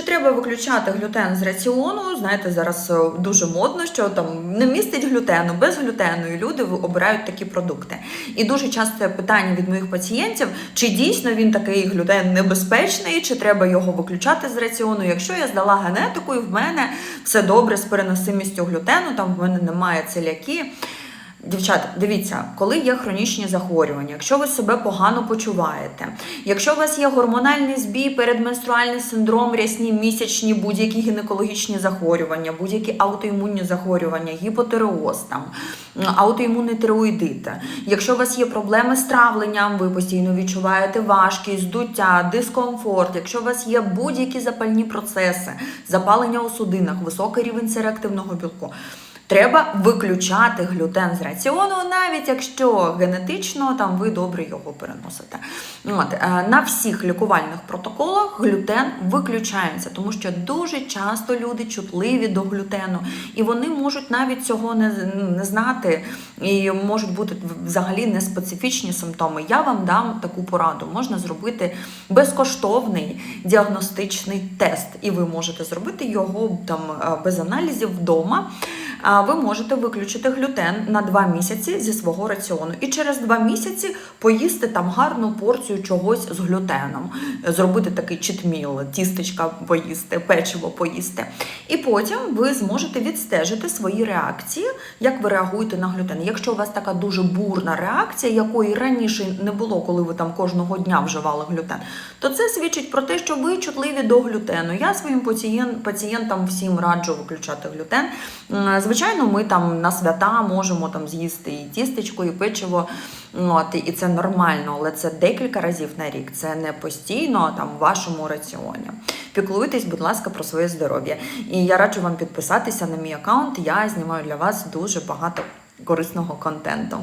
Чи треба виключати глютен з раціону? Знаєте, зараз е, дуже модно, що там не містить глютену, без глютену, і люди обирають такі продукти. І дуже часто питання від моїх пацієнтів, чи дійсно він такий глютен небезпечний, чи треба його виключати з раціону. Якщо я здала генетику, і в мене все добре з переносимістю глютену, там в мене немає целяки. Дівчата, дивіться, коли є хронічні захворювання, якщо ви себе погано почуваєте, якщо у вас є гормональний збій, передменструальний синдром, рясні місячні, будь-які гінекологічні захворювання, будь-які аутоімунні захворювання, гіпотереоз, там, аутоімунний тиреоїдит, якщо у вас є проблеми з травленням, ви постійно відчуваєте важкість, здуття, дискомфорт, якщо у вас є будь-які запальні процеси, запалення у судинах, високий рівень сереактивного білку. Треба виключати глютен з раціону, навіть якщо генетично там ви добре його переносите. От, е, на всіх лікувальних протоколах глютен виключається, тому що дуже часто люди чутливі до глютену, і вони можуть навіть цього не, не знати, і можуть бути взагалі неспецифічні симптоми. Я вам дам таку пораду. Можна зробити безкоштовний діагностичний тест, і ви можете зробити його там е, без аналізів вдома. Ви можете виключити глютен на 2 місяці зі свого раціону. І через 2 місяці поїсти там гарну порцію чогось з глютеном, зробити такий читміл, тістечка поїсти, печиво поїсти. І потім ви зможете відстежити свої реакції, як ви реагуєте на глютен. Якщо у вас така дуже бурна реакція, якої раніше не було, коли ви там кожного дня вживали глютен, то це свідчить про те, що ви чутливі до глютену. Я своїм пацієнтам всім раджу виключати глютен. Звичайно, ми там на свята можемо там з'їсти і тістечко, і печиво. От, і це нормально, але це декілька разів на рік. Це не постійно там в вашому раціоні. Піклуйтесь, будь ласка, про своє здоров'я. І я раджу вам підписатися на мій аккаунт. Я знімаю для вас дуже багато корисного контенту.